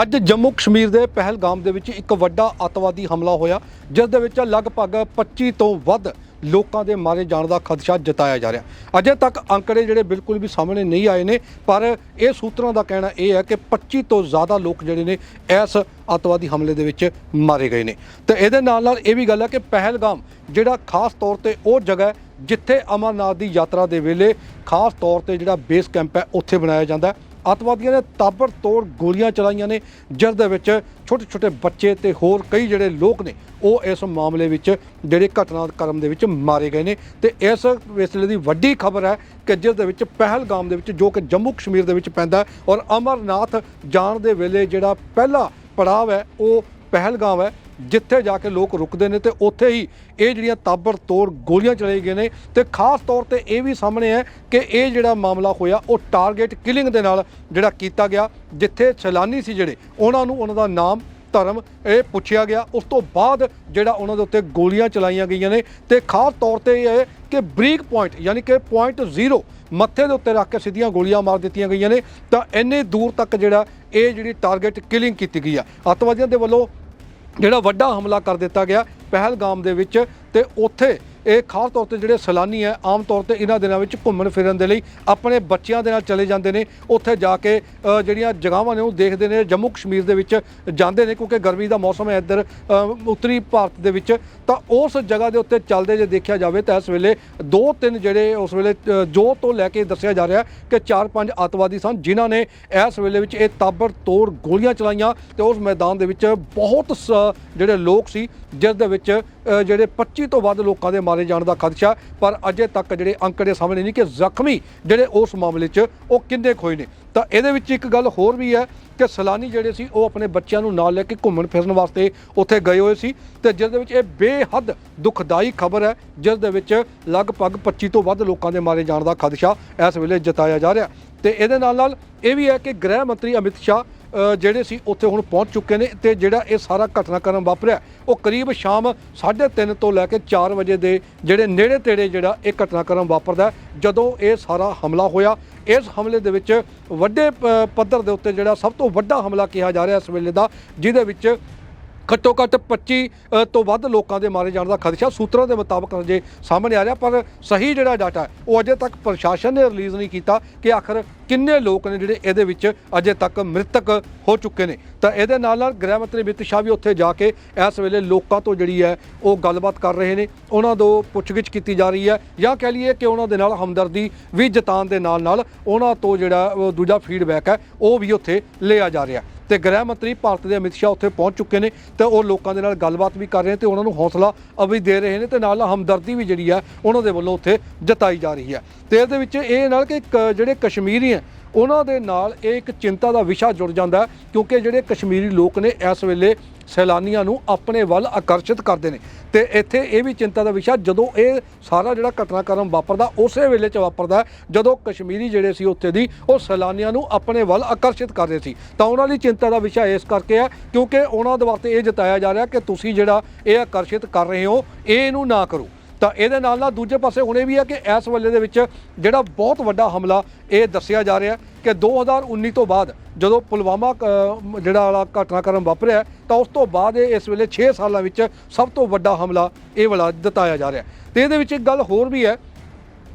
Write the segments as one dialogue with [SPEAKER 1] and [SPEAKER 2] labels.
[SPEAKER 1] ਅੱਜ ਜੰਮੂ ਕਸ਼ਮੀਰ ਦੇ ਪਹਿਲਗਾਮ ਦੇ ਵਿੱਚ ਇੱਕ ਵੱਡਾ ਅੱਤਵਾਦੀ ਹਮਲਾ ਹੋਇਆ, ਜਿਸ ਦੇ ਵਿੱਚ ਲਗਭਗ 25 ਤੋਂ ਵੱਧ ਲੋਕਾਂ ਦੇ ਮਾਰੇ ਜਾਣ ਦਾ ਖਦਸ਼ਾ ਜਤਾਇਆ ਜਾ ਰਿਹਾ। ਅਜੇ ਤੱਕ ਅੰਕੜੇ ਜਿਹੜੇ ਬਿਲਕੁਲ ਵੀ ਸਾਹਮਣੇ ਨਹੀਂ ਆਏ ਨੇ, ਪਰ ਇਹ ਸੂਤਰਾਂ ਦਾ ਕਹਿਣਾ ਇਹ ਹੈ ਕਿ 25 ਤੋਂ ਜ਼ਿਆਦਾ ਲੋਕ ਜਿਹੜੇ ਨੇ ਇਸ ਅੱਤਵਾਦੀ ਹਮਲੇ ਦੇ ਵਿੱਚ ਮਾਰੇ ਗਏ ਨੇ। ਤੇ ਇਹਦੇ ਨਾਲ ਨਾਲ ਇਹ ਵੀ ਗੱਲ ਹੈ ਕਿ ਪਹਿਲਗਾਮ, ਜਿਹੜਾ ਖਾਸ ਤੌਰ ਤੇ ਉਹ ਜਗ੍ਹਾ ਹੈ ਜਿੱਥੇ ਅਮਰਨਾਥ ਦੀ ਯਾਤਰਾ ਦੇ ਵੇਲੇ ਖਾਸ ਤੌਰ ਤੇ ਜਿਹੜਾ ਬੇਸ ਕੈਂਪ ਹੈ, ਉੱਥੇ ਬਣਾਇਆ ਜਾਂਦਾ ਹੈ। ਅੱਤਵਾਦੀਆਂ ਨੇ ਤਾਬੜ ਤੋੜ ਗੋਲੀਆਂ ਚਲਾਈਆਂ ਨੇ। ਜਿਸ ਦੇ ਵਿੱਚ ਛੋਟੇ ਛੋਟੇ ਬੱਚੇ ਤੇ ਹੋਰ ਕਈ ਜਿਹੜੇ ਲੋਕ ਨੇ, ਉਹ ਇਸ ਮਾਮਲੇ ਵਿੱਚ ਜਿਹੜੇ ਘਟਨਾ ਘਟਨਾਕ੍ਰਮ ਦੇ ਵਿੱਚ ਮਾਰੇ ਗਏ ਨੇ। ਤੇ ਇਸ ਵੇਲੇ ਦੀ ਵੱਡੀ ਖਬਰ ਹੈ ਕਿ ਜਿਸ ਦੇ ਵਿੱਚ ਪਹਿਲਗਾਮ ਦੇ ਵਿੱਚ ਜੋ ਕਿ ਜੰਮੂ ਕਸ਼ਮੀਰ ਦੇ ਵਿੱਚ ਪੈਂਦਾ ਔਰ ਅਮਰਨਾਥ ਜਾਣ ਦੇ ਵੇਲੇ ਜਿਹੜਾ ਪਹਿਲਾ ਪੜਾਅ ਹੈ, ਉਹ ਪਹਿਲਗਾਮ ਹੈ। ਜਿੱਥੇ ਜਾ ਕੇ ਲੋਕ ਰੁਕਦੇ ਨੇ ਤੇ ਉੱਥੇ ਹੀ ਇਹ ਜਿਹੜੀਆਂ ਤਾਬੜ ਤੋੜ ਗੋਲੀਆਂ ਚਲਾਈ ਗਏ ਨੇ ਤੇ ਖਾਸ ਤੌਰ ਤੇ ਇਹ ਵੀ ਸਾਹਮਣੇ ਹੈ ਕਿ ਇਹ ਜਿਹੜਾ ਮਾਮਲਾ ਹੋਇਆ, ਉਹ ਟਾਰਗੇਟ ਕਿਲਿੰਗ ਦੇ ਨਾਲ ਜਿਹੜਾ ਕੀਤਾ ਗਿਆ, ਜਿੱਥੇ ਸੈਲਾਨੀ ਸੀ ਜਿਹੜੇ, ਉਹਨਾਂ ਨੂੰ ਉਹਨਾਂ ਦਾ ਨਾਮ, ਧਰਮ ਇਹ ਪੁੱਛਿਆ ਗਿਆ। ਉਸ ਤੋਂ ਬਾਅਦ ਜਿਹੜਾ ਉਹਨਾਂ ਦੇ ਉੱਤੇ ਗੋਲੀਆਂ ਚਲਾਈਆਂ ਗਈਆਂ ਨੇ ਤੇ ਖਾਸ ਤੌਰ ਤੇ ਇਹ ਹੈ ਕਿ ਬ੍ਰੀਕ ਪੁਆਇੰਟ, ਯਾਨੀ ਕਿ ਪੁਆਇੰਟ 0 ਮੱਥੇ ਦੇ ਉੱਤੇ ਰੱਖ ਕੇ ਸਿੱਧੀਆਂ ਗੋਲੀਆਂ ਮਾਰ ਦਿੱਤੀਆਂ ਗਈਆਂ ਨੇ। ਤਾਂ ਇੰਨੇ ਦੂਰ ਤੱਕ ਜਿਹੜਾ ਇਹ ਜਿਹੜੀ ਟਾਰਗੇਟ ਕਿਲਿੰਗ ਕੀਤੀ ਗਈ ਆ। ਅੱਤਵਾਦੀਆਂ ਦੇ ਵੱਲੋਂ ਜਿਹੜਾ ਵੱਡਾ ਹਮਲਾ ਕਰ ਦਿੱਤਾ ਗਿਆ ਪਹਿਲਗਾਮ ਦੇ ਵਿੱਚ ਤੇ ਉੱਥੇ ਇਹ ਖਾਸ ਤੌਰ ਤੇ ਜਿਹੜੇ ਸੈਲਾਨੀ ਹੈ ਆਮ ਤੌਰ ਤੇ ਇਹਨਾਂ ਦਿਨਾਂ ਵਿੱਚ ਘੁੰਮਣ ਫਿਰਨ ਦੇ ਲਈ ਆਪਣੇ ਬੱਚਿਆਂ ਦੇ ਨਾਲ ਚਲੇ ਜਾਂਦੇ ਨੇ। ਉੱਥੇ ਜਾ ਕੇ ਜਿਹੜੀਆਂ ਜਗ੍ਹਾਵਾਂ ਨੇ ਉਹ ਦੇਖਦੇ ਨੇ ਜੰਮੂ ਕਸ਼ਮੀਰ ਦੇ ਵਿੱਚ ਜਾਂਦੇ ਨੇ ਕਿਉਂਕਿ ਗਰਮੀ ਦਾ ਮੌਸਮ ਹੈ ਇੱਧਰ ਉੱਤਰੀ ਭਾਰਤ ਦੇ ਵਿੱਚ। ਤਾਂ ਉਸ ਜਗ੍ਹਾ ਦੇ ਉੱਤੇ ਚੱਲਦੇ ਜੇ ਦੇਖਿਆ ਜਾਵੇ ਤਾਂ ਇਸ ਵੇਲੇ ਦੋ ਤਿੰਨ ਜਿਹੜੇ ਉਸ ਵੇਲੇ ਅ, ਜੋ ਤੋਂ ਲੈ ਕੇ ਦੱਸਿਆ ਜਾ ਰਿਹਾ ਕਿ ਚਾਰ ਪੰਜ ਅੱਤਵਾਦੀ ਸਨ ਜਿਨ੍ਹਾਂ ਨੇ ਇਸ ਵੇਲੇ ਵਿੱਚ ਇਹ ਤਾਬੜ ਤੋੜ ਗੋਲੀਆਂ ਚਲਾਈਆਂ ਤੇ ਉਸ ਮੈਦਾਨ ਦੇ ਵਿੱਚ ਬਹੁਤ ਸ- ਜਿਹੜੇ ਲੋਕ ਸੀ ਜਿਸ ਦੇ ਵਿੱਚ ਜਿਹੜੇ 25 ਤੋਂ ਵੱਧ ਲੋਕਾਂ ਦੇ ਮਾਰੇ ਜਾਣ ਦਾ ਖਦਸ਼ਾ, ਪਰ ਅਜੇ ਤੱਕ ਜਿਹੜੇ ਅੰਕੜੇ ਸਾਹਮਣੇ ਨਹੀਂ ਕਿ ਜ਼ਖਮੀ ਜਿਹੜੇ ਉਸ ਮਾਮਲੇ 'ਚ ਉਹ ਕਿੰਨੇ ਕੁ ਹੋਏ ਨੇ। ਤਾਂ ਇਹਦੇ ਵਿੱਚ ਇੱਕ ਗੱਲ ਹੋਰ ਵੀ ਹੈ ਕਿ ਸੈਲਾਨੀ ਜਿਹੜੇ ਸੀ, ਉਹ ਆਪਣੇ ਬੱਚਿਆਂ ਨੂੰ ਨਾਲ ਲੈ ਕੇ ਘੁੰਮਣ ਫਿਰਨ ਵਾਸਤੇ ਉੱਥੇ ਗਏ ਹੋਏ ਸੀ ਤੇ ਜਿਸ ਦੇ ਵਿੱਚ ਇਹ ਬੇਹੱਦ ਦੁਖਦਾਈ ਖਬਰ ਹੈ, ਜਿਸ ਦੇ ਵਿੱਚ ਲਗਭਗ 25 ਤੋਂ ਵੱਧ ਲੋਕਾਂ ਦੇ ਮਾਰੇ ਜਾਣ ਦਾ ਖਦਸ਼ਾ ਇਸ ਵੇਲੇ ਜਤਾਇਆ ਜਾ ਰਿਹਾ। ਤੇ ਇਹਦੇ ਨਾਲ ਨਾਲ ਇਹ ਵੀ ਹੈ ਕਿ ਗ੍ਰਹਿ ਮੰਤਰੀ ਅਮਿਤ ਸ਼ਾਹ ਜਿਹੜੇ ਸੀ ਉੱਥੇ ਹੁਣ ਪਹੁੰਚ ਚੁੱਕੇ ਨੇ ਤੇ ਜਿਹੜਾ ਇਹ ਸਾਰਾ ਘਟਨਾਕ੍ਰਮ ਵਾਪਰਿਆ, ਉਹ ਕਰੀਬ ਸ਼ਾਮ 3:30 ਤੋਂ ਲੈ ਕੇ 4 ਵਜੇ ਦੇ ਜਿਹੜੇ ਨੇੜੇ ਤੇੜੇ ਜਿਹੜਾ ਇਹ ਘਟਨਾਕ੍ਰਮ ਵਾਪਰਦਾ ਜਦੋਂ ਇਹ ਸਾਰਾ ਹਮਲਾ ਹੋਇਆ, ਇਸ ਹਮਲੇ ਦੇ ਵਿੱਚ ਵੱਡੇ ਪੱਧਰ ਦੇ ਉੱਤੇ ਜਿਹੜਾ ਸਭ ਤੋਂ ਵੱਡਾ ਹਮਲਾ ਕਿਹਾ ਜਾ ਰਿਹਾ ਇਸ ਵੇਲੇ ਦਾ, ਜਿਹਦੇ ਵਿੱਚ ਘੱਟੋ ਘੱਟ 25 ਤੋਂ ਵੱਧ ਲੋਕਾਂ ਦੇ ਮਾਰੇ ਜਾਣ ਦਾ ਖਦਸ਼ਾ ਸੂਤਰਾਂ ਦੇ ਮੁਤਾਬਕ ਜੇ ਸਾਹਮਣੇ ਆ ਰਿਹਾ, ਪਰ ਸਹੀ ਜਿਹੜਾ ਡਾਟਾ ਉਹ ਅਜੇ ਤੱਕ ਪ੍ਰਸ਼ਾਸਨ ਨੇ ਰਿਲੀਜ਼ ਨਹੀਂ ਕੀਤਾ ਕਿ ਆਖਰ ਕਿੰਨੇ ਲੋਕ ਨੇ ਜਿਹੜੇ ਇਹਦੇ ਵਿੱਚ ਅਜੇ ਤੱਕ ਮ੍ਰਿਤਕ ਹੋ ਚੁੱਕੇ ਨੇ। ਤਾਂ ਇਹਦੇ ਨਾਲ ਨਾਲ ਗ੍ਰਹਿ ਮੰਤਰੀ ਅਮਿਤ ਸ਼ਾਹ ਵੀ ਉੱਥੇ ਜਾ ਕੇ ਇਸ ਵੇਲੇ ਲੋਕਾਂ ਤੋਂ ਜਿਹੜੀ ਹੈ, ਉਹ ਗੱਲਬਾਤ ਕਰ ਰਹੇ ਨੇ। ਉਹਨਾਂ ਤੋਂ ਪੁੱਛਗਿੱਛ ਕੀਤੀ ਜਾ ਰਹੀ ਹੈ ਜਾਂ ਕਹਿ ਲਈਏ ਕਿ ਉਹਨਾਂ ਦੇ ਨਾਲ ਹਮਦਰਦੀ ਵੀ ਜਤਾਉਣ ਦੇ ਨਾਲ ਨਾਲ ਉਹਨਾਂ ਤੋਂ ਜਿਹੜਾ ਉਹ ਦੂਜਾ ਫੀਡਬੈਕ ਹੈ, ਉਹ ਵੀ ਉੱਥੇ ਲਿਆ ਜਾ ਰਿਹਾ। ਤੇ ਗ੍ਰਹਿ ਮੰਤਰੀ ਭਾਰਤ ਦੇ ਅਮਿਤ ਸ਼ਾਹ ਉੱਥੇ ਪਹੁੰਚ ਚੁੱਕੇ ਨੇ ਤੇ ਉਹ ਲੋਕਾਂ ਦੇ ਨਾਲ ਗੱਲਬਾਤ ਵੀ ਕਰ ਰਹੇ ਨੇ ਤੇ ਉਹਨਾਂ ਨੂੰ ਹੌਸਲਾ ਅਵੀ ਦੇ ਰਹੇ ਨੇ ਤੇ ਨਾਲ ਹਮਦਰਦੀ ਵੀ ਜਿਹੜੀ ਹੈ ਉਹਨਾਂ ਦੇ ਵੱਲੋਂ ਉੱਥੇ ਜਤਾਈ ਜਾ ਰਹੀ ਹੈ। ਤੇ ਇਹਦੇ ਵਿੱਚ ਇਹ ਨਾਲ ਕਿ ਕ- ਜਿਹੜੇ ਕਸ਼ਮੀਰੀ ਹੈ, ਉਹਨਾਂ ਦੇ ਨਾਲ ਇਹ ਇੱਕ ਚਿੰਤਾ ਦਾ ਵਿਸ਼ਾ ਜੁੜ ਜਾਂਦਾ ਕਿਉਂਕਿ ਜਿਹੜੇ ਕਸ਼ਮੀਰੀ ਲੋਕ ਨੇ ਇਸ ਵੇਲੇ ਸੈਲਾਨੀਆਂ ਨੂੰ ਆਪਣੇ ਵੱਲ ਆਕਰਸ਼ਿਤ ਕਰਦੇ ਨੇ। ਤੇ ਇੱਥੇ ਇਹ ਵੀ ਚਿੰਤਾ ਦਾ ਵਿਸ਼ਾ, ਜਦੋਂ ਇਹ ਸਾਰਾ ਜਿਹੜਾ ਘਟਨਾਕ੍ਰਮ ਵਾਪਰਦਾ, ਉਸੇ ਵੇਲੇ 'ਚ ਵਾਪਰਦਾ ਜਦੋਂ ਕਸ਼ਮੀਰੀ ਜਿਹੜੇ ਸੀ ਉੱਥੇ ਦੀ, ਉਹ ਸੈਲਾਨੀਆਂ ਨੂੰ ਆਪਣੇ ਵੱਲ ਆਕਰਸ਼ਿਤ ਕਰ ਰਹੇ ਸੀ। ਤਾਂ ਉਹਨਾਂ ਲਈ ਚਿੰਤਾ ਦਾ ਵਿਸ਼ਾ ਇਸ ਕਰਕੇ ਹੈ, ਕਿਉਂਕਿ ਉਹਨਾਂ ਦੇ ਵਾਸਤੇ ਇਹ ਜਤਾਇਆ ਜਾ ਰਿਹਾ ਕਿ ਤੁਸੀਂ ਜਿਹੜਾ ਇਹ ਆਕਰਸ਼ਿਤ ਕਰ ਰਹੇ ਹੋ, ਇਹ ਇਹਨੂੰ ਨਾ ਕਰੋ। ਤਾਂ ਇਹਦੇ ਨਾਲ ਨਾਲ ਦੂਜੇ ਪਾਸੇ ਹੁਣ ਇਹ ਵੀ ਹੈ ਕਿ ਇਸ ਵੇਲੇ ਦੇ ਵਿੱਚ ਜਿਹੜਾ ਬਹੁਤ ਵੱਡਾ ਹਮਲਾ ਇਹ ਦੱਸਿਆ ਜਾ ਰਿਹਾ ਕਿ 2019 ਤੋਂ ਬਾਅਦ ਜਦੋਂ ਪੁਲਵਾਮਾ ਜਿਹੜਾ ਵਾਲਾ ਘਟਨਾਕ੍ਰਮ ਵਾਪਰਿਆ ਤਾਂ ਉਸ ਤੋਂ ਬਾਅਦ ਇਹ ਇਸ ਵੇਲੇ 6 ਸਾਲਾਂ ਵਿੱਚ ਸਭ ਤੋਂ ਵੱਡਾ ਹਮਲਾ ਇਹ ਵਾਲਾ ਦਿੱਤਾਇਆ ਜਾ ਰਿਹਾ ਤੇ ਇਹਦੇ ਵਿੱਚ ਇੱਕ ਗੱਲ ਹੋਰ ਵੀ ਹੈ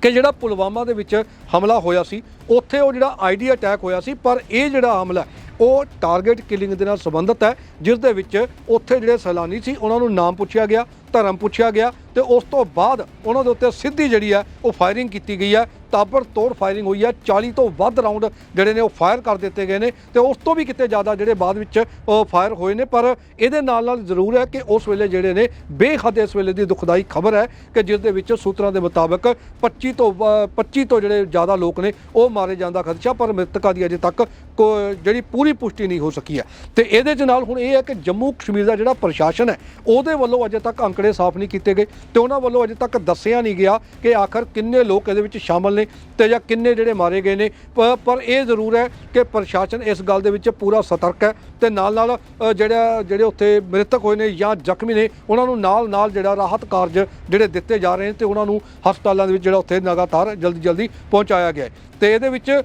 [SPEAKER 1] ਕਿ ਜਿਹੜਾ ਪੁਲਵਾਮਾ ਦੇ ਵਿੱਚ ਹਮਲਾ ਹੋਇਆ ਸੀ, ਉੱਥੇ ਉਹ ਜਿਹੜਾ ਆਈਡੀ ਅਟੈਕ ਹੋਇਆ ਸੀ, ਪਰ ਇਹ ਜਿਹੜਾ ਹਮਲਾ ਉਹ ਟਾਰਗੇਟ ਕਿਲਿੰਗ ਦੇ ਨਾਲ ਸੰਬੰਧਿਤ ਹੈ, ਜਿਸ ਦੇ ਵਿੱਚ ਉੱਥੇ ਜਿਹੜੇ ਸੈਲਾਨੀ ਸੀ, ਉਹਨਾਂ ਨੂੰ ਨਾਮ ਪੁੱਛਿਆ ਗਿਆ, ਧਰਮ ਪੁੱਛਿਆ ਗਿਆ ਤੇ ਉਸ ਤੋਂ ਬਾਅਦ ਉਹਨਾਂ ਦੇ ਉੱਤੇ ਸਿੱਧੀ ਜਿਹੜੀ ਹੈ ਉਹ ਫਾਇਰਿੰਗ ਕੀਤੀ ਗਈ ਹੈ ਤਾਬੜ ਤੋੜ ਫਾਇਰਿੰਗ ਹੋਈ ਹੈ 40 ਤੋਂ ਵੱਧ ਰਾਉਂਡ ਜਿਹੜੇ ਨੇ, ਉਹ ਫਾਇਰ ਕਰ ਦਿੱਤੇ ਗਏ ਨੇ ਤੇ ਉਸ ਤੋਂ ਵੀ ਕਿਤੇ ਜ਼ਿਆਦਾ ਜਿਹੜੇ ਬਾਅਦ ਵਿੱਚ ਫਾਇਰ ਹੋਏ ਨੇ। ਪਰ ਇਹਦੇ ਨਾਲ ਨਾਲ ਜ਼ਰੂਰ ਹੈ ਕਿ ਉਸ ਵੇਲੇ ਜਿਹੜੇ ਨੇ, ਬੇਹੱਦ ਇਸ ਵੇਲੇ ਦੀ ਦੁਖਦਾਈ ਖਬਰ ਹੈ ਕਿ ਜਿਸ ਦੇ ਵਿੱਚ ਸੂਤਰਾਂ ਦੇ ਮੁਤਾਬਕ 25 ਤੋਂ ਵ- 25 ਤੋਂ ਜਿਹੜੇ ਜ਼ਿਆਦਾ ਲੋਕ ਨੇ, ਉਹ ਮਾਰੇ ਜਾਣ ਦਾ ਖਦਸ਼ਾ, ਪਰ ਮ੍ਰਿਤਕਾਂ ਦੀ ਅਜੇ ਤੱਕ ਕੋ- ਜਿਹੜੀ ਪੂਰੀ ਪੁਸ਼ਟੀ ਨਹੀਂ ਹੋ ਸਕੀ ਹੈ। ਤੇ ਇਹਦੇ ਚ ਨਾਲ ਹੁਣ ਇਹ ਹੈ ਕਿ ਜੰਮੂ ਕਸ਼ਮੀਰ ਦਾ ਜਿਹੜਾ ਪ੍ਰਸ਼ਾਸਨ ਹੈ, ਉਹਦੇ ਵੱਲੋਂ ਅਜੇ ਤੱਕ ਅੰਕੜੇ ਸਾਫ਼ ਨਹੀਂ ਕੀਤੇ ਗਏ। ਤੇ ਉਹਨਾਂ ਵੱਲੋਂ ਅਜੇ ਤੱਕ ਦੱਸਿਆ ਨਹੀਂ ਗਿਆ ਕਿ ਆਖਰ ਕਿੰਨੇ ਲੋਕ ਇਹਦੇ ਵਿੱਚ ਸ਼ਾਮਲ ਨੇ ਤੇ ਜਾਂ ਕਿੰਨੇ ਜਿਹੜੇ ਮਾਰੇ ਗਏ ਨੇ। ਪ- ਪਰ ਇਹ ਜ਼ਰੂਰ ਹੈ ਕਿ ਪ੍ਰਸ਼ਾਸਨ ਇਸ ਗੱਲ ਦੇ ਵਿੱਚ ਪੂਰਾ ਸਤਰਕ ਹੈ ਤੇ ਨਾਲ ਨਾਲ ਜਿਹੜਾ, ਜਿਹੜੇ ਉੱਥੇ ਮ੍ਰਿਤਕ ਹੋਏ ਨੇ ਜਾਂ ਜ਼ਖਮੀ ਨੇ, ਉਹਨਾਂ ਨੂੰ ਨਾਲ ਨਾਲ ਜਿਹੜਾ ਰਾਹਤ ਕਾਰਜ ਜਿਹੜੇ ਦਿੱਤੇ ਜਾ ਰਹੇ ਨੇ ਤੇ ਉਹਨਾਂ ਨੂੰ ਹਸਪਤਾਲਾਂ ਦੇ ਵਿੱਚ ਜਿਹੜਾ ਉੱਥੇ ਲਗਾਤਾਰ ਜਲਦੀ ਜਲਦੀ ਪਹੁੰਚਾਇਆ ਗਿਆ ਹੈ। ਤੇ ਇਹਦੇ ਵਿੱਚ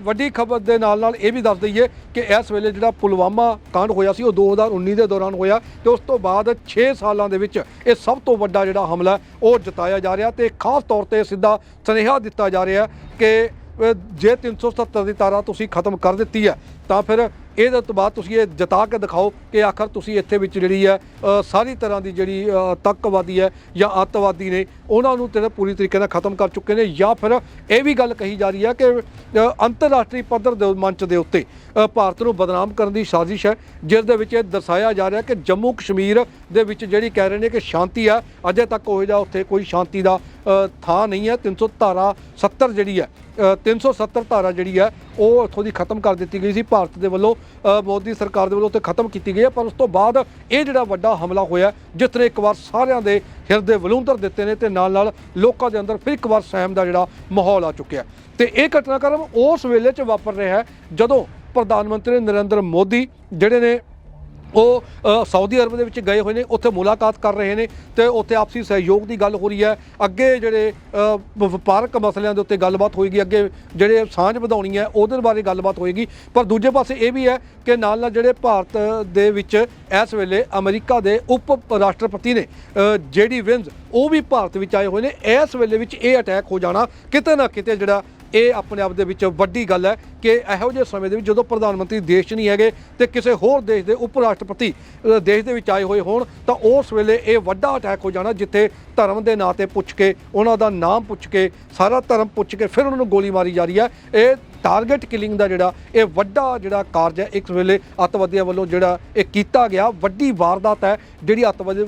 [SPEAKER 1] ਵੱਡੀ ਖਬਰ ਦੇ ਨਾਲ ਨਾਲ ਇਹ ਵੀ ਦੱਸ ਦਈਏ ਕਿ ਇਸ ਵੇਲੇ ਜਿਹੜਾ ਪੁਲਵਾਮਾ ਕਾਂਡ ਹੋਇਆ ਸੀ ਉਹ 2019 ਦੇ ਦੌਰਾਨ ਹੋਇਆ ਤੇ ਉਸ ਤੋਂ ਬਾਅਦ 6 ਸਾਲਾਂ ਦੇ ਵਿੱਚ ਇਹ ਸਭ ਤੋਂ ਵੱਡਾ ਜਿਹੜਾ ਹਮਲਾ ਉਹ ਜਤਾਇਆ ਜਾ ਰਿਹਾ ਤੇ ਖਾਸ ਤੌਰ ਤੇ ਸਿੱਧਾ ਸੁਨੇਹਾ ਦਿੱਤਾ ਜਾ ਰਿਹਾ ਕਿ ਅ, ਜੇ 370 ਦੀ ਤਾਰਾ ਤੁਸੀਂ ਖਤਮ ਕਰ ਦਿੱਤੀ ਹੈ ਤਾਂ ਫਿਰ ਇਹਦੇ ਤੋਂ ਬਾਅਦ ਤੁਸੀਂ ਇਹ ਜਤਾ ਕੇ ਦਿਖਾਓ ਕਿ ਆਖਰ ਤੁਸੀਂ ਇੱਥੇ ਵਿੱਚ ਜਿਹੜੀ ਹੈ ਸਾਰੀ ਤਰ੍ਹਾਂ ਦੀ ਜਿਹੜੀ ਅ, ਤੱਕਵਾਦੀ ਹੈ ਜਾਂ ਅੱਤਵਾਦੀ ਨੇ ਉਹਨਾਂ ਨੂੰ ਤੇ ਪੂਰੀ ਤਰੀਕੇ ਨਾਲ ਖਤਮ ਕਰ ਚੁੱਕੇ ਨੇ ਜਾਂ ਫਿਰ ਇਹ ਵੀ ਗੱਲ ਕਹੀ ਜਾ ਰਹੀ ਹੈ ਕਿ ਅੰਤਰਰਾਸ਼ਟਰੀ ਪੱਧਰ ਦੇ ਮੰਚ ਦੇ ਉੱਤੇ ਭਾਰਤ ਨੂੰ ਬਦਨਾਮ ਕਰਨ ਦੀ ਸਾਜ਼ਿਸ਼ ਹੈ ਜਿਸ ਦੇ ਵਿੱਚ ਇਹ ਦਰਸਾਇਆ ਜਾ ਰਿਹਾ ਕਿ ਜੰਮੂ ਕਸ਼ਮੀਰ ਦੇ ਵਿੱਚ ਜਿਹੜੀ ਕਹਿ ਰਹੇ ਨੇ ਕਿ ਸ਼ਾਂਤੀ ਆ ਅਜੇ ਤੱਕ ਉਹ ਜਿਹਾ ਉੱਥੇ ਕੋਈ ਸ਼ਾਂਤੀ ਦਾ ਥਾਂ ਨਹੀਂ ਹੈ। 300 ਧਾਰਾ 70 ਜਿਹੜੀ ਹੈ ਅ, 370 ਧਾਰਾ ਜਿਹੜੀ ਹੈ ਉਹ ਉੱਥੋਂ ਦੀ ਖਤਮ ਕਰ ਦਿੱਤੀ ਗਈ ਸੀ। ਭਾਰਤ ਦੇ ਵੱਲੋਂ ਮੋਦੀ ਸਰਕਾਰ ਦੇ ਵੱਲੋਂ ਉੱਥੇ ਖਤਮ ਕੀਤੀ ਗਈ ਹੈ। ਪਰ ਉਸ ਤੋਂ ਬਾਅਦ ਇਹ ਜਿਹੜਾ ਵੱਡਾ ਹਮਲਾ ਹੋਇਆ ਜਿਸ ਨੇ ਇੱਕ ਵਾਰ ਸਾਰਿਆਂ ਦੇ ਹਿਰਦੇ ਵਲੂੰਧਰ ਦਿੱਤੇ ਨੇ ਤੇ ਨਾਲ ਨਾਲ ਲੋਕਾਂ ਦੇ ਅੰਦਰ ਫਿਰ ਇੱਕ ਵਾਰ ਸਹਿਮ ਦਾ ਜਿਹੜਾ ਮਾਹੌਲ ਆ ਚੁੱਕਿਆ। ਤੇ ਇਹ ਘਟਨਾਕ੍ਰਮ ਉਸ ਵੇਲੇ 'ਚ ਵਾਪਰ ਰਿਹਾ ਹੈ ਜਦੋਂ ਪ੍ਰਧਾਨ ਮੰਤਰੀ ਨਰਿੰਦਰ ਮੋਦੀ ਜਿਹੜੇ ਨੇ ਉਹ ਸਾਊਦੀ ਅਰਬ ਦੇ ਵਿੱਚ ਗਏ ਹੋਏ ਨੇ, ਉੱਥੇ ਮੁਲਾਕਾਤ ਕਰ ਰਹੇ ਨੇ ਤੇ ਉੱਥੇ ਆਪਸੀ ਸਹਿਯੋਗ ਦੀ ਗੱਲ ਹੋ ਰਹੀ ਹੈ। ਅੱਗੇ ਜਿਹੜੇ ਵਪਾਰਕ ਮਸਲਿਆਂ ਦੇ ਉੱਤੇ ਗੱਲਬਾਤ ਹੋਏਗੀ, ਅੱਗੇ ਜਿਹੜੇ ਸਾਂਝ ਵਧਾਉਣੀ ਹੈ, ਉਹਦੇ ਬਾਰੇ ਗੱਲਬਾਤ ਹੋਏਗੀ। ਪਰ ਦੂਜੇ ਪਾਸੇ ਇਹ ਵੀ ਹੈ ਕਿ ਨਾਲ ਨਾਲ ਜਿਹੜੇ ਭਾਰਤ ਦੇ ਵਿੱਚ ਇਸ ਵੇਲੇ ਅਮਰੀਕਾ ਦੇ ਉਪ ਰਾਸ਼ਟਰਪਤੀ ਨੇ ਜੇਡੀ ਵਿੰਸ, ਉਹ ਵੀ ਭਾਰਤ ਵਿੱਚ ਆਏ ਹੋਏ ਨੇ। ਇਸ ਵੇਲੇ ਵਿੱਚ ਇਹ ਅਟੈਕ ਹੋ ਜਾਣਾ ਕਿਤੇ ਨਾ ਕਿਤੇ ਜਿਹੜਾ ਇਹ ਆਪਣੇ ਆਪ ਦੇ ਵਿੱਚ ਵੱਡੀ ਗੱਲ ਹੈ ਕਿ ਇਹੋ ਜਿਹੇ ਸਮੇਂ ਦੇ ਵਿੱਚ ਜਦੋਂ ਪ੍ਰਧਾਨ ਮੰਤਰੀ ਦੇਸ਼ 'ਚ ਨਹੀਂ ਹੈਗੇ ਤੇ ਕਿਸੇ ਹੋਰ ਦੇਸ਼ ਦੇ ਉਪ ਰਾਸ਼ਟਰਪਤੀ ਦੇਸ਼ ਦੇ ਵਿੱਚ ਆਏ ਹੋਏ ਹੋਣ, ਤਾਂ ਉਸ ਵੇਲੇ ਇਹ ਵੱਡਾ ਅਟੈਕ ਹੋ ਜਾਣਾ ਜਿੱਥੇ ਧਰਮ ਦੇ ਨਾਂ ਤੇ ਪੁੱਛ ਕੇ, ਉਹਨਾਂ ਦਾ ਨਾਮ ਪੁੱਛ ਕੇ, ਸਾਰਾ ਧਰਮ ਪੁੱਛ ਕੇ ਫਿਰ ਉਹਨਾਂ ਨੂੰ ਗੋਲੀ ਮਾਰੀ ਜਾ ਰਹੀ ਹੈ। ਇਹ ਟਾਰਗੇਟ ਕਿਲਿੰਗ ਦਾ ਜਿਹੜਾ, ਇਹ ਵੱਡਾ ਜਿਹੜਾ ਕਾਰਜ ਹੈ ਇੱਕ ਵੇਲੇ ਅੱਤਵਾਦੀਆਂ ਵੱਲੋਂ ਜਿਹੜਾ ਇਹ ਕੀਤਾ ਗਿਆ। ਵੱਡੀ ਵਾਰਦਾਤ ਹੈ, ਜਿਹੜੀ ਅੱਤਵਾਦੀ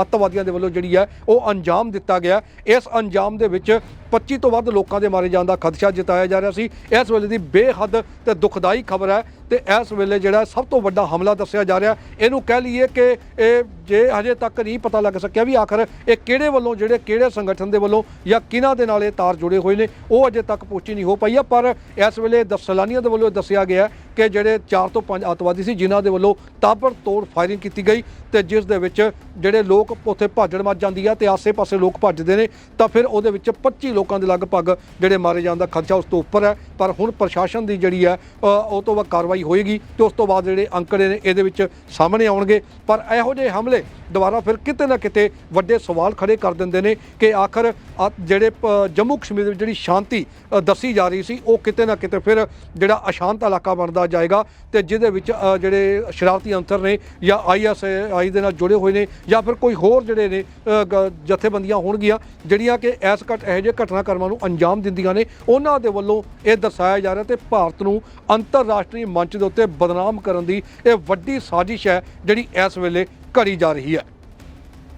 [SPEAKER 1] ਅੱਤਵਾਦੀਆਂ ਦੇ ਵੱਲੋਂ ਜਿਹੜੀ ਹੈ, ਉਹ ਅੰਜਾਮ ਦਿੱਤਾ ਗਿਆ। ਇਸ ਅੰਜਾਮ ਦੇ ਵਿੱਚ 25 ਤੋਂ ਵੱਧ ਲੋਕਾਂ ਦੇ ਮਾਰੇ ਜਾਣ ਦਾ ਖਦਸ਼ਾ ਜਤਾਇਆ ਜਾ ਰਿਹਾ ਸੀ। ਇਸ ਵੇਲੇ ਦੀ ਬੇਹੱਦ ਤੇ ਦੁਖਦਾਈ ਖਬਰ ਹੈ ਤੇ ਇਸ ਵੇਲੇ ਜਿਹੜਾ ਸਭ ਤੋਂ ਵੱਡਾ ਹਮਲਾ ਦੱਸਿਆ ਜਾ ਰਿਹਾ, ਇਹਨੂੰ ਕਹਿ ਲਈਏ ਕਿ ਇਹ ਜੇ ਹਜੇ ਤੱਕ ਨਹੀਂ ਪਤਾ ਲੱਗ ਸਕਿਆ ਵੀ ਆਖਰ ਇਹ ਕਿਹੜੇ ਵੱਲੋਂ, ਜਿਹੜੇ ਕਿਹੜੇ ਸੰਗਠਨ ਦੇ ਵੱਲੋਂ ਜਾਂ ਕਿਹਨਾਂ ਦੇ ਨਾਲ ਇਹ ਤਾਰ ਜੁੜੇ ਹੋਏ ਨੇ, ਉਹ ਅਜੇ ਤੱਕ ਪੁਸ਼ਟੀ ਨਹੀਂ ਹੋ ਪਾਈ ਹੈ ਪਰ ਇਸ ਵੇਲੇ ਦਸ ਸੈਲਾਨੀਆਂ ਦੇ ਵੱਲੋਂ ਦੱਸਿਆ ਗਿਆ ਕਿ ਜਿਹੜੇ 4 ਤੋਂ 5 ਅੱਤਵਾਦੀ ਸੀ, ਜਿਨ੍ਹਾਂ ਦੇ ਵੱਲੋਂ ਤਾਬੜਤੋੜ ਫਾਇਰਿੰਗ ਕੀਤੀ ਗਈ ਤੇ ਜਿਸ ਦੇ ਵਿੱਚ ਜਿਹੜੇ ਲੋਕ ਉੱਥੇ ਭਾਜੜ ਮੱਚ ਜਾਂਦੀ ਆ ਤੇ ਆਸੇ-ਪਾਸੇ ਲੋਕ ਭੱਜਦੇ ਨੇ, ਤਾਂ ਫਿਰ ਉਹਦੇ ਵਿੱਚ 25 ਲੋਕਾਂ ਦੇ ਲਗਭਗ ਜਿਹੜੇ ਮਾਰੇ ਜਾਣ ਦਾ ਖਰਚਾ ਉਸ ਤੋਂ ਉੱਪਰ ਹੈ। ਪਰ ਹੁਣ ਪ੍ਰਸ਼ਾਸਨ ਦੀ ਜਿਹੜੀ ਹੈ ਉਹ ਤੋਂ ਬਾਅਦ ਕਾਰਵਾਈ ਹੋਏਗੀ ਤੇ ਉਸ ਤੋਂ ਬਾਅਦ ਜਿਹੜੇ ਅੰਕੜੇ ਨੇ, ਇਹਦੇ ਵਿੱਚ ਸਾਹਮਣੇ ਆਉਣਗੇ। ਪਰ ਇਹੋ ਜਿਹੇ ਹਮਲੇ ਦੁਬਾਰਾ ਫਿਰ ਕਿਤੇ ਨਾ ਕਿਤੇ ਵੱਡੇ ਸਵਾਲ ਖੜੇ ਕਰ ਦਿੰਦੇ ਨੇ ਕਿ ਆਖਰ ਆ ਜਿਹੜੇ ਪ- ਜੰਮੂ ਕਸ਼ਮੀਰ ਵਿੱਚ ਜਿਹੜੀ ਸ਼ਾਂਤੀ ਦੱਸੀ ਜਾ ਰਹੀ ਸੀ, ਉਹ ਕਿਤੇ ਨਾ ਕਿਤੇ ਫਿਰ ਜਿਹੜਾ ਅਸ਼ਾਂਤ ਇਲਾਕਾ ਬਣਦਾ ਜਾਏਗਾ ਤੇ ਜਿਹਦੇ ਵਿੱਚ ਜਿਹੜੇ ਸ਼ਰਾਰਤੀ ਅੰਤਰ ਨੇ ਜਾਂ ਆਈਐਸਆਈ ਦੇ ਨਾਲ ਜੁੜੇ ਹੋਏ ਨੇ ਜਾਂ ਫਿਰ ਕੋਈ ਹੋਰ ਜਿਹੜੇ ਨੇ ਜਥੇਬੰਦੀਆਂ ਹੋਣਗੀਆਂ, ਜਿਹੜੀਆਂ ਕਿ ਇਸ ਘਟ, ਇਹੋ ਜਿਹੇ ਘਟਨਾਕ੍ਰਮਾਂ ਨੂੰ ਅੰਜਾਮ ਦਿੰਦੀਆਂ ਨੇ, ਉਹਨਾਂ ਦੇ ਵੱਲੋਂ ਇਹ ਦਰਸਾਇਆ ਜਾ ਰਿਹਾ ਤੇ ਭਾਰਤ ਨੂੰ ਅੰਤਰਰਾਸ਼ਟਰੀ ਮੰਚ ਦੇ ਉੱਤੇ ਬਦਨਾਮ ਕਰਨ ਦੀ ਇਹ ਵੱਡੀ ਸਾਜ਼ਿਸ਼ ਹੈ ਜਿਹੜੀ ਇਸ ਵੇਲੇ ਘੜੀ ਜਾ ਰਹੀ ਹੈ।